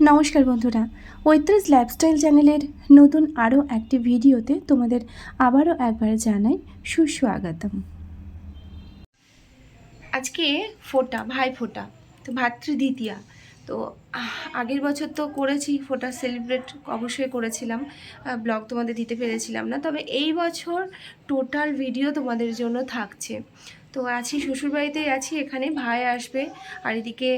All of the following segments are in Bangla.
নমস্কার বন্ধুরা ঐত্রাস লাইফস্টাইল চ্যানেলের নতুন আরও একটি ভিডিওতে তোমাদের আবারও একবার জানাই সুস্বাগতম। আজকে ফোটা, ভাই ফোটা, তো ভাতৃদ্বিতীয়া। তো আগের বছর তো করেছি ফোটা সেলিব্রেট, অবশ্যই করেছিলাম। ব্লগ তোমাদের দিতে পেরেছিলাম না। তবে এই বছর টোটাল ভিডিও তোমাদের জন্য থাকছে। তো আছি, শ্বশুরবাড়িতেই আছি, এখানে ভাই আসবে। আর এদিকে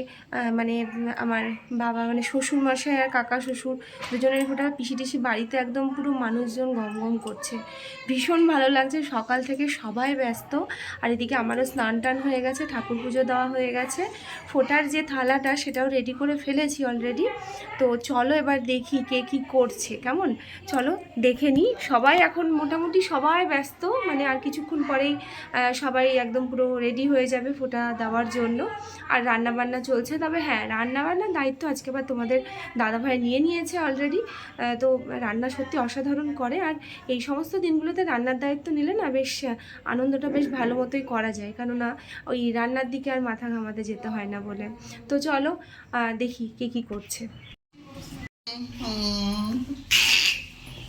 মানে আমার বাবা মানে শ্বশুর মশাই আর কাকা শ্বশুর দুজনের ফোটা পিসি টিসি বাড়িতে একদম পুরো মানুষজন গম গম করছে। ভীষণ ভালো লাগছে, সকাল থেকে সবাই ব্যস্ত। আর এদিকে আমারও স্নান টান হয়ে গেছে, ঠাকুর পুজো দেওয়া হয়ে গেছে। ফোটার যে থালাটা, সেটাও রেডি করে ফেলেছি অলরেডি তো চলো এবার দেখি কে কি করছে, কেমন? চলো দেখে নিই। সবাই এখন মোটামুটি সবাই ব্যস্ত মানে আর কিছুক্ষণ পরেই সবাই একদম পুরো রেডি হয়ে যাবে ফোটা দেওয়ার জন্য। আর রান্না বান্না চলছে। তবে হ্যাঁ রান্না বান্নার দায়িত্ব আজকে আবার তোমাদের দাদাভাই নিয়ে নিয়েছে অলরেডি তো রান্না সত্যি অসাধারণ করে। আর এই সমস্ত দিনগুলোতে রান্নার দায়িত্ব নিলে না বেশ আনন্দটা বেশ ভালো মতোই করা যায়। কেননা ওই রান্নার দিকে আর মাথা ঘামাতে যেতে হয় না বলে। তো চলো দেখি কে কি করছে।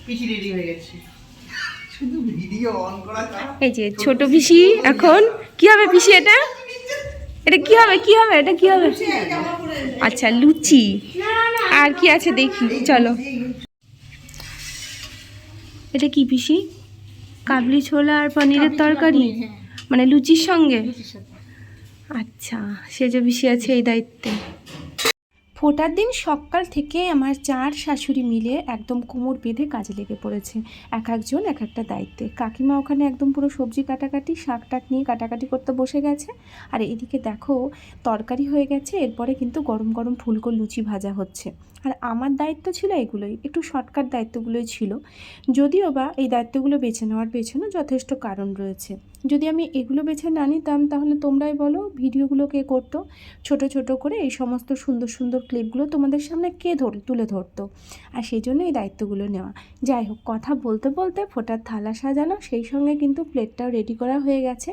পিসি রেডি হয়ে গেছে শুধু ভিডিও অন করা ছাড়া এই যে ছোট পিসি এখন। কি হবে পিসি এটা? এটা কি হবে? কি হবে? এটা কি হবে? আচ্ছা লুচি। আর কি আছে দেখি। চলো। এটা কি পিসি? কাবলি ছোলা আর পনিরের তরকারি? মানে লুচির সঙ্গে? আচ্ছা সেজ পিসি আছে এই দায়িত্বে। ফোটার দিন সকাল থেকে আমার চার শাশুড়ি মিলে একদম কোমর বেঁধে কাজে লেগে পড়েছে। এক একজন, এক একটা দায়িত্বে। কাকিমা ওখানে একদম পুরো সবজি কাটাকাটি, শাক টাক নিয়ে কাটাকাটি করতে বসে গেছে। আর এদিকে দেখো, তরকারি হয়ে গেছে, এরপরে কিন্তু গরম গরম ফুলকো লুচি ভাজা হচ্ছে। আর আমার দায়িত্ব ছিল এগুলোই, একটু শর্টকাট দায়িত্বগুলোই ছিল। যদিও বা এই দায়িত্বগুলো বেছে নেওয়ার পেছনে যথেষ্ট কারণ রয়েছে। যদি আমি এগুলো বেছে না নিতাম, তাহলে তোমরাই বলো ভিডিওগুলো কে করতো। ছোট ছোট করে এই সমস্ত সুন্দর সুন্দর ক্লিপগুলো তোমাদের সামনে কে ধর, তুলে ধরতো? আর সেই জন্য এই দায়িত্বগুলো নেওয়া। যাই হোক, কথা বলতে বলতে ফোটার থালা সাজানো, সেই সঙ্গে কিন্তু প্লেটটাও রেডি করা হয়ে গেছে।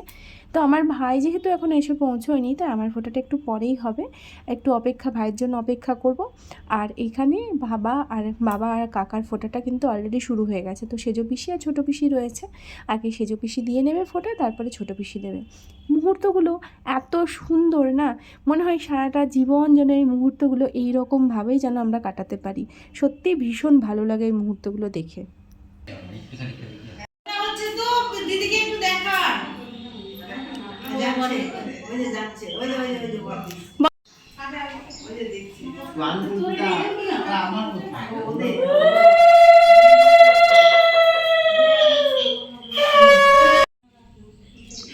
তো আমার ভাই যেহেতু এখন এসে পৌঁছোয়নি, তাই আমার ফোটাটা একটু পরেই হবে। একটু অপেক্ষা, ভাইয়ের জন্য অপেক্ষা করব। আর এখানে বাবা আর বাবা আর কাকার ফোটাটা কিন্তু অলরেডি শুরু হয়ে গেছে। তো সেজো পিসি আর ছোটো পিসি রয়েছে। আগে সেজো পিসি দিয়ে নেবে ফোটা, তারপরে ছোটো পিসি দেবে। মুহূর্তগুলো এত সুন্দর না? মনে হয় সারাটা জীবন যেন এই মুহূর্তগুলো এইরকমভাবেই যেন আমরা কাটাতে পারি। সত্যি ভীষণ ভালো লাগে এই মুহূর্তগুলো দেখে। দিদিকে একটু দেখান।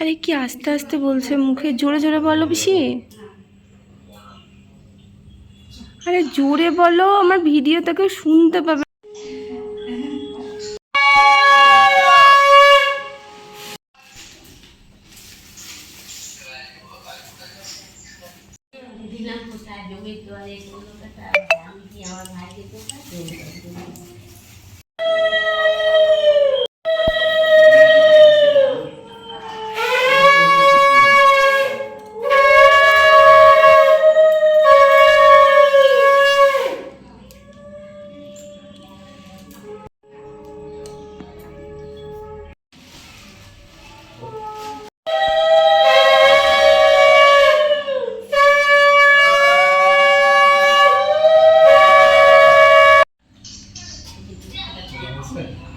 আরে কি আস্তে আস্তে বলছে মুখে? জোরে জোরে বলো পিসি। আরে জোরে বলো আমার ভিডিও তাকে শুনতে পাবে। হ্যাঁ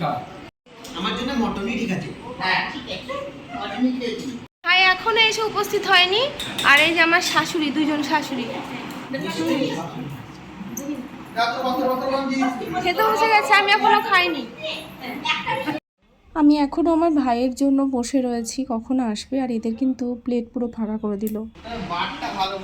খা আমার জন্য মটনই ঠিক আছে ঠিক আছে। অর্ডার নিতে ভাই এখনও এসে উপস্থিত হয়নি। আর এই যে আমার শাশুড়ি দুজন শাশুড়ি। খেতে বসে গেছে আমি এখনও খাইনি। আমি এখনও আমার ভাইয়ের জন্য বসে রয়েছি কখনো আসবে আর এদের কিন্তু প্লেট পুরো ফাঁকা করে দিল। বারটা ভালো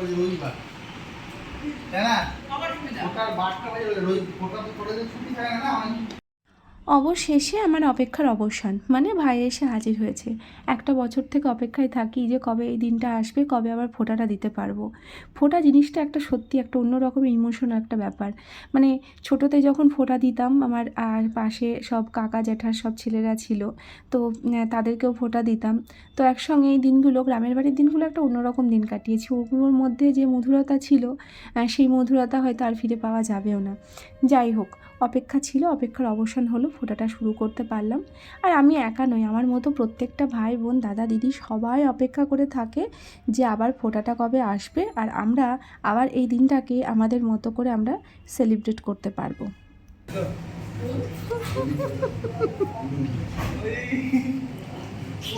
অবশেষে আমার অপেক্ষার অবসান। মানে ভাই এসে হাজির হয়েছে। একটা বছর থেকে অপেক্ষায় থাকি যে কবে এই দিনটা আসবে, কবে আবার ফোঁটাটা দিতে পারব। ফোঁটা জিনিসটা একটা সত্যি একটা অন্যরকম ইমোশন একটা ব্যাপার। মানে ছোটোতে যখন ফোঁটা দিতাম, আমার আর পাশে সব কাকা জ্যাঠার সব ছেলেরা ছিল। তো তাদেরকেও ফোঁটা দিতাম। তো একসঙ্গে এই দিনগুলো, গ্রামের বাড়ির দিনগুলো একটা অন্যরকম দিন কাটিয়েছি। ওগুলোর মধ্যে যে মধুরতা ছিল সেই মধুরতা হয়তো আর ফিরে পাওয়া যাবেও না। যাই হোক, অপেক্ষা ছিল, অপেক্ষার অবসান হলো। ফোটাটা শুরু করতে পারলাম। আর আমি একা নই, আমার মতো প্রত্যেকটা ভাই, বোন, দাদা, দিদি সবাই অপেক্ষা করে থাকে যে আবার ফোটাটা কবে আসবে আর আমরা আবার এই দিনটাকে আমাদের মতো করে আমরা সেলিব্রেট করতে পারব।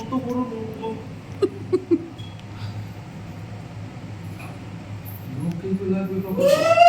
কত বড়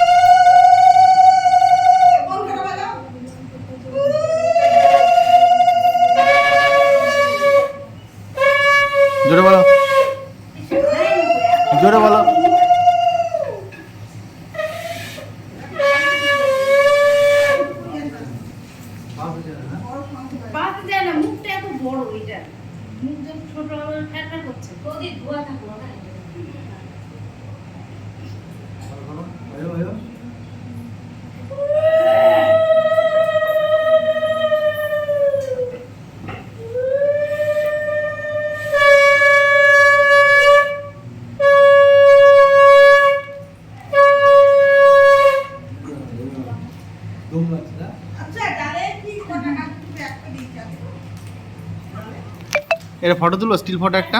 এটা ফটো তুলো স্টিল ফটো একটা।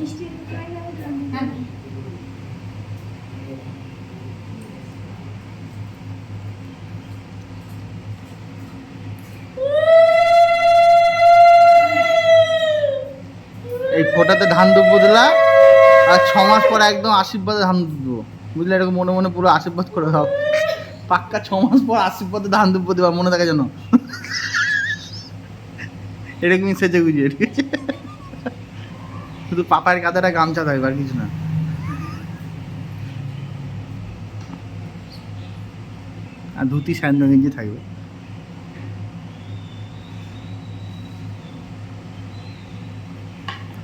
এই ফোটাতে ধান দুব্বো দিলা, আর ছ মাস পর একদম আশীর্বাদে ধান দুব্বো। বুঝলে, এরকম মনে মনে পুরো আশীর্বাদ করে দাও। পাক্কা ছ মাস পর আশীর্বাদে ধান দুব্বো দেবা, মনে থাকে যেন। এরকমই সেজে গুজিয়ে ঠিক আছে? শুধু পাপার কাদাটা গামছা থাকবে, আর কিছু না। আর ধুতি স্যান্ডো গেঞ্জি থাকবে।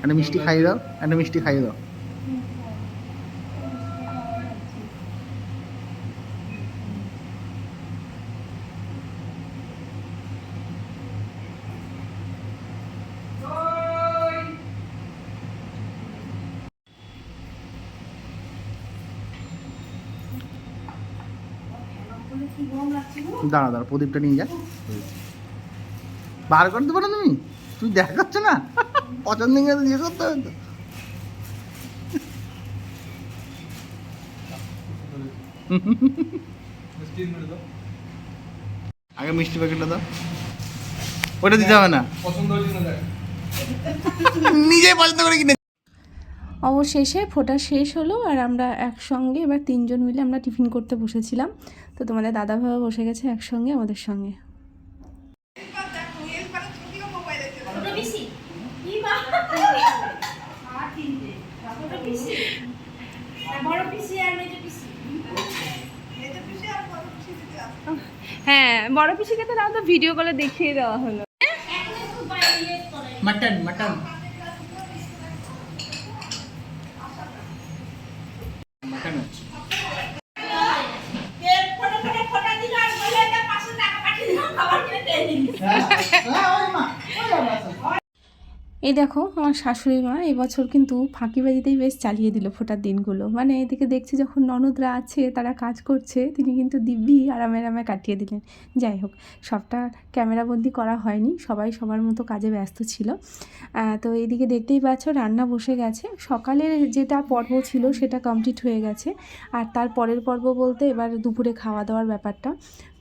একটা মিষ্টি খাইয়ে দাও, একটা মিষ্টি খাইয়ে দাও। দাঁড়া দাঁড়া, প্রদীপটা নিয়ে যা। বার করে দেবো না তুমি? তুই দেখাচ্ছ না? পছন্দ গেলে দিয়ে করতে হবে তো। আগে মিষ্টি প্যাকেটটা দাও। ওটা দিতে হবে না। নিজে পছন্দ করে কিনে। অবশেষে ফোটা শেষ হলো আর আমরা একসঙ্গে এবার তিনজন মিলে আমরা টিফিন করতে বসেছিলাম। তো তোমাদের দাদা ভাই বসে গেছে একসঙ্গে আমাদের সঙ্গে ছোট পিসি কি মা আর তিনটে ছোট পিসি আর বড় পিসি আর মেজো পিসি মেয়েদের পিছিয়ে আর বড় পিছিয়ে দিতে আসবে হ্যাঁ বড় পিসিকে তো তো ভিডিও কলে দেখিয়ে দেওয়া হলো। মটন মটন এর ফটো ফটো ফটো দিল আর বলে এটা 500 টাকা পাঠিয়ে দিলাম খাবার কিনে দিয়ে দিল এই দেখো, আমার শাশুড়ি মা এবছর কিন্তু ফাঁকিবাজিতেই বেশ চালিয়ে দিল ফোটার দিনগুলো। মানে এদিকে দেখছি যখন ননদরা আছে, তারা কাজ করছে, তিনি কিন্তু দিব্যি আরামে আরামে কাটিয়ে দিলেন। যাই হোক, সবটা ক্যামেরাবন্দি করা হয়নি, সবাই সবার মতো কাজে ব্যস্ত ছিল। তো এদিকে দেখতেই পাচ্ছ রান্না বসে গেছে। সকালের যেটা পর্ব ছিল সেটা কমপ্লিট হয়ে গেছে। আর তার পরের পর্ব বলতে এবার দুপুরে খাওয়া দাওয়ার ব্যাপারটা।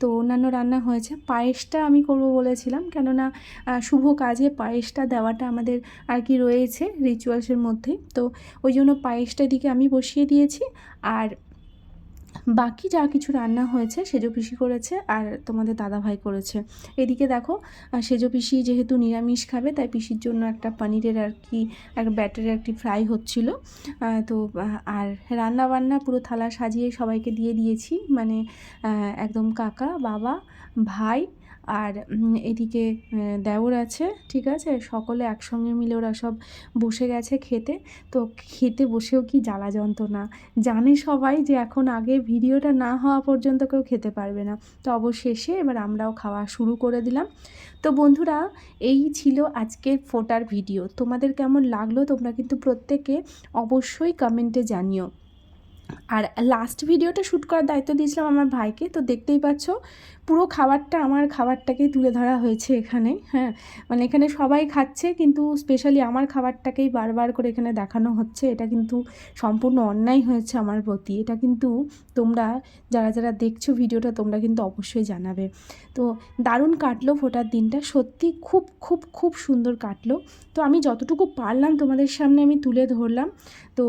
তো অন্যান্য রান্না হয়েছে। পায়েসটা আমি করব বলেছিলাম। কেননা শুভ কাজে পায়েসটা দেওয়াটা আমাদের আর কি রয়েছে রিচুয়ালসের মধ্যে। তো ওই জন্য পায়েসটা দিকে আমি বসিয়ে দিয়েছি। আর বাকি যা কিছু রান্না হয়েছে, সেজো পিসি করেছে আর তোমাদের দাদা ভাই করেছে। এদিকে দেখো সেজো পিসি যেহেতু নিরামিষ খাবে, তাই পিসির জন্য একটা পনিরের আর কি, এক ব্যাটারের একটি ফ্রাই হচ্ছিল। তো আর রান্না বান্না পুরো থালা সাজিয়ে সবাইকে দিয়ে দিয়েছি। মানে একদম কাকা, বাবা, ভাই আর এদিকে দেওর আছে, ঠিক আছে? সকলে একসঙ্গে মিলে ওরা সব বসে গেছে খেতে। তো খেতে বসেও কি জ্বালা যন্ত্রণা? জানে সবাই যে এখন আগে ভিডিওটা না হওয়া পর্যন্ত কেউ খেতে পারবে না। তো অবশেষে এবার আমরাও খাওয়া শুরু করে দিলাম। তো বন্ধুরা, এই ছিল আজকের ফোটার ভিডিও। তোমাদের কেমন লাগল তোমরা কিন্তু প্রত্যেকে অবশ্যই কমেন্টে জানিও। আর লাস্ট ভিডিওটা শ্যুট করার দায়িত্ব দিয়েছিলাম আমার ভাইকে। তো দেখতেই পাচ্ছ, পুরো খাবারটা, আমার খাবারটাকেই তুলে ধরা হয়েছে এখানে হ্যাঁ। মানে এখানে সবাই খাচ্ছে, কিন্তু স্পেশালি আমার খাবারটাকেই বারবার করে এখানে দেখানো হচ্ছে। এটা কিন্তু সম্পূর্ণ অন্যায় হয়েছে আমার প্রতি। এটা কিন্তু তোমরা, যারা যারা দেখছ ভিডিওটা তোমরা কিন্তু অবশ্যই জানাবে। তো দারুণ কাটলো ফোটার দিনটা। সত্যি খুব খুব খুব সুন্দর কাটলো। তো আমি যতটুকু পারলাম তোমাদের সামনে আমি তুলে ধরলাম। তো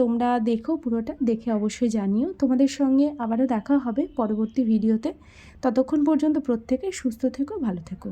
তোমরা দেখো পুরোটা। দেখে অবশ্যই জানিও। তোমাদের সঙ্গে আবারও দেখা হবে পরবর্তী ভিডিওতে। ততক্ষণ পর্যন্ত প্রত্যেকে সুস্থ থেকো, ভালো থেকো।